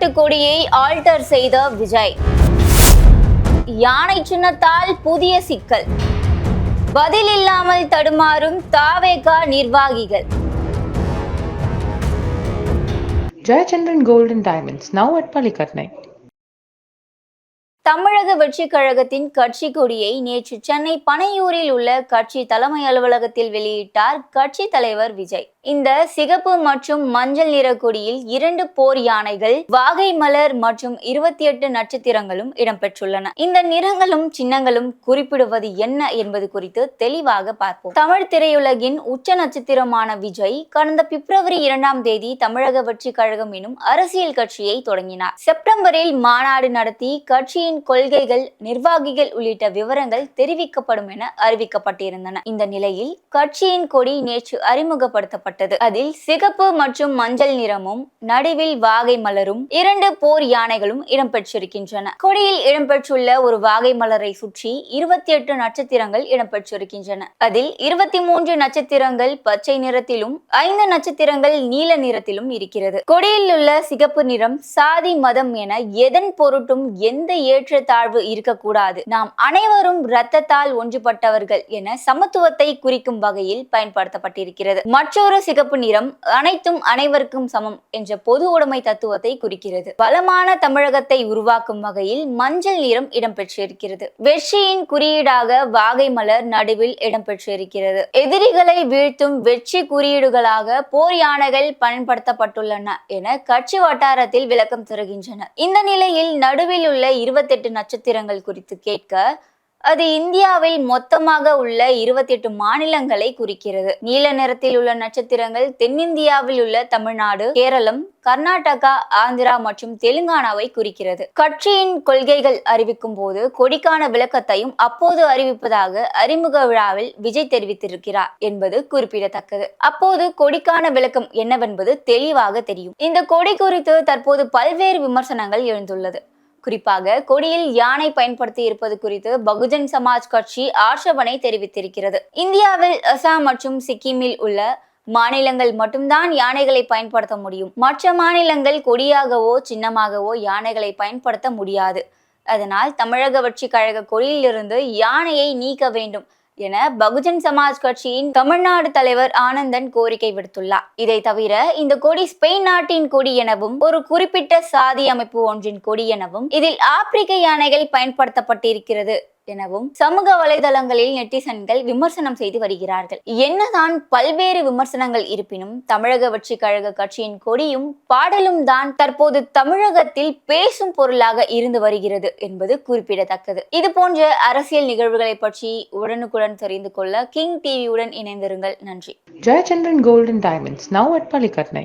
தமிழ்நாட்டு கொடியை ஆல்டர் செய்த விஜய். யானை சின்னத்தால் புதிய சிக்கல். பதில் இல்லாமல் தடுமாறும் தாவேகா நிர்வாகிகள். Gold and Diamonds, now at Palikatnai. தமிழக வெற்றிக் கழகத்தின் கட்சி கொடியை நேற்று சென்னை பனையூரில் உள்ள கட்சி தலைமை அலுவலகத்தில் வெளியிட்டார் கட்சி தலைவர் விஜய். இந்த சிகப்பு மற்றும் மஞ்சள் நிற கொடியில் இரண்டு போர் யானைகள் வாகை மலர் மற்றும் இருபத்தி எட்டு நட்சத்திரங்களும் இடம்பெற்றுள்ளன. இந்த நிறங்களும் சின்னங்களும் குறிப்பிடுவது என்ன என்பது குறித்து தெளிவாக பார்ப்போம். தமிழ் திரையுலகின் உச்ச நட்சத்திரமான விஜய் கடந்த பிப்ரவரி இரண்டாம் தேதி தமிழக வெற்றி கழகம் எனும் அரசியல் கட்சியை தொடங்கினார். செப்டம்பரில் மாநாடு நடத்தி கட்சியின் கொள்கைகள் நிர்வாகிகள் உள்ளிட்ட விவரங்கள் தெரிவிக்கப்படும் என அறிவிக்கப்பட்டிருந்தன. இந்த நிலையில் கட்சியின் கொடி நேற்று அறிமுகப்படுத்தப்பட்டது. அதில் சிகப்பு மற்றும் மஞ்சள் நிறமும் நடுவில் வாகை மலரும் இரண்டு போர் யானைகளும் இடம்பெற்றிருக்கின்றன. கொடியில் இடம்பெற்றுள்ள ஒரு வாகை மலரை சுற்றி இருபத்தி எட்டு நட்சத்திரங்கள் இடம்பெற்றிருக்கின்றன. அதில் இருபத்தி மூன்று நட்சத்திரங்கள் பச்சை நிறத்திலும் ஐந்து நட்சத்திரங்கள் நீல நிறத்திலும் இருக்கிறது. கொடியில் உள்ள சிகப்பு நிறம் சாதி மதம் என எதன் பொருட்டும் எந்த ஏற்ற தாழ்வு இருக்கக்கூடாது. நாம் அனைவரும் இரத்தத்தால் ஒன்றுபட்டவர்கள் என சமத்துவத்தை குறிக்கும் வகையில் பயன்படுத்தப்பட்டிருக்கிறது. மற்றொரு சிகப்பு நிறம் அனைத்தும் அனைவருக்கும் சமம் என்ற பொது உடைமை தத்துவத்தை குறிக்கிறது. பலமான தமிழகத்தை உருவாக்கும் வகையில் மஞ்சள் நிறம் இடம்பெற்றிருக்கிறது. வெற்றியின் குறியீடாக வாகை மலர் நடுவில் இடம்பெற்றிருக்கிறது. எதிரிகளை வீழ்த்தும் வெற்றி குறியீடுகளாக போர் யானைகள் பயன்படுத்தப்பட்டுள்ளன என கட்சி வட்டாரத்தில் விளக்கம் தருகின்றன. இந்த நிலையில் நடுவில் உள்ள இருபத்தெட்டு நட்சத்திரங்கள் குறித்து கேட்க அது இந்தியாவில் மொத்தமாக உள்ள இருபத்தி எட்டு மாநிலங்களை குறிக்கிறது. நீல நிறத்தில் உள்ள நட்சத்திரங்கள் தென்னிந்தியாவில் உள்ள தமிழ்நாடு கேரளம் கர்நாடகா ஆந்திரா மற்றும் தெலுங்கானாவை குறிக்கிறது. கட்சியின் கொள்கைகள் அறிவிக்கும் போது கொடிக்கான விளக்கத்தையும் அப்போது அறிவிப்பதாக அறிமுக விழாவில் விஜய் தெரிவித்திருக்கிறார் என்பது குறிப்பிடத்தக்கது. அப்போது கொடிக்கான விளக்கம் என்னவென்பது தெளிவாக தெரியும். இந்த கொடி குறித்து தற்போது பல்வேறு விமர்சனங்கள் எழுந்துள்ளது. குறிப்பாக கொடியில் யானை பயன்படுத்தி இருப்பது குறித்து பகுஜன் சமாஜ் கட்சி ஆட்சேபனை தெரிவித்திருக்கிறது. இந்தியாவில் அசாம் மற்றும் சிக்கிமில் உள்ள மாநிலங்கள் மட்டும்தான் யானைகளை பயன்படுத்த முடியும். மற்ற மாநிலங்கள் கொடியாகவோ சின்னமாகவோ யானைகளை பயன்படுத்த முடியாது. அதனால் தமிழக வட்சி கழக கொடியிலிருந்து யானையை நீக்க வேண்டும். என பகுஜன் சமாஜ் கட்சியின் தமிழ்நாடு தலைவர் ஆனந்தன் கோரிக்கை விடுத்துள்ளார். இதை தவிர இந்த கொடி ஸ்பெயின் நாட்டின் கொடி எனவும் ஒரு குறிப்பிட்ட சாதி அமைப்பு ஒன்றின் கொடி எனவும் இதில் ஆப்பிரிக்க யானைகள் பயன்படுத்தப்பட்டிருக்கிறது. எனவும் சமூக வலைதளங்களில் நெட்டிசன்கள் விமர்சனம் செய்து வருகிறார்கள். என்னதான் பல்வேறு விமர்சனங்கள் இருப்பினும் தமிழக வெற்றி கழக கட்சியின் கொடியும் பாடலும் தான் தற்போது தமிழகத்தில் பேசும் பொருளாக இருந்து வருகிறது என்பது குறிப்பிடத்தக்கது. இது போன்ற அரசியல் நிகழ்வுகளை பற்றி உடனுக்குடன் தெரிந்து கொள்ள கிங் டிவியுடன் இணைந்திருங்கள். நன்றி. Jayachandran golden diamonds now at பள்ளிக்கட்னை